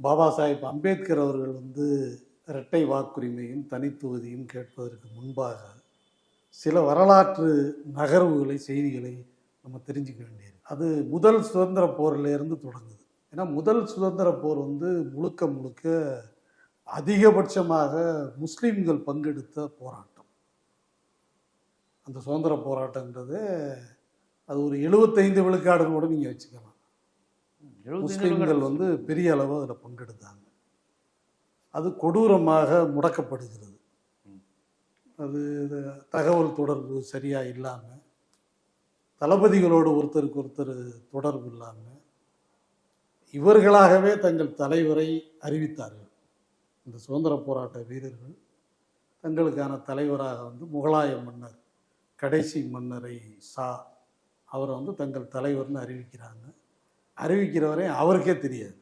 பாபா சாஹேப் அம்பேத்கர் அவர்கள் வந்து இரட்டை வாக்குரிமையும் தனித்துவதையும் கேட்பதற்கு முன்பாக சில வரலாற்று நகர்வுகளை செய்திகளை நம்ம தெரிஞ்சுக்க வேண்டியது. அது முதல் சுதந்திர போரிலேருந்து தொடங்குது. ஏன்னா முதல் சுதந்திர போர் வந்து முழுக்க முழுக்க அதிகபட்சமாக முஸ்லீம்கள் பங்கெடுத்த போராட்டம். அந்த சுதந்திர போராட்டங்கிறது அது ஒரு எழுபத்தைந்து விழுக்காடுகளோடு நீங்கள் வச்சுக்கலாம். முஸ்லீம்கள் வந்து பெரிய அளவு அதில் பங்கெடுத்தாங்க. அது கொடூரமாக முடக்கப்படுகிறது. அது தகவல் தொடர்பு சரியாக இல்லாமல் தளபதிகளோடு ஒருத்தருக்கு ஒருத்தர் தொடர்பு இல்லாமல் இவர்களாகவே தங்கள் தலைவரை அறிவித்தார்கள். இந்த சுதந்திர போராட்ட வீரர்கள் தங்களுக்கான தலைவராக வந்து முகலாய மன்னர் கடைசி மன்னரை சா அவரை வந்து தங்கள் தலைவர்னு அறிவிக்கிறாங்க. அறிவிக்கிறவரே அவருக்கே தெரியாது.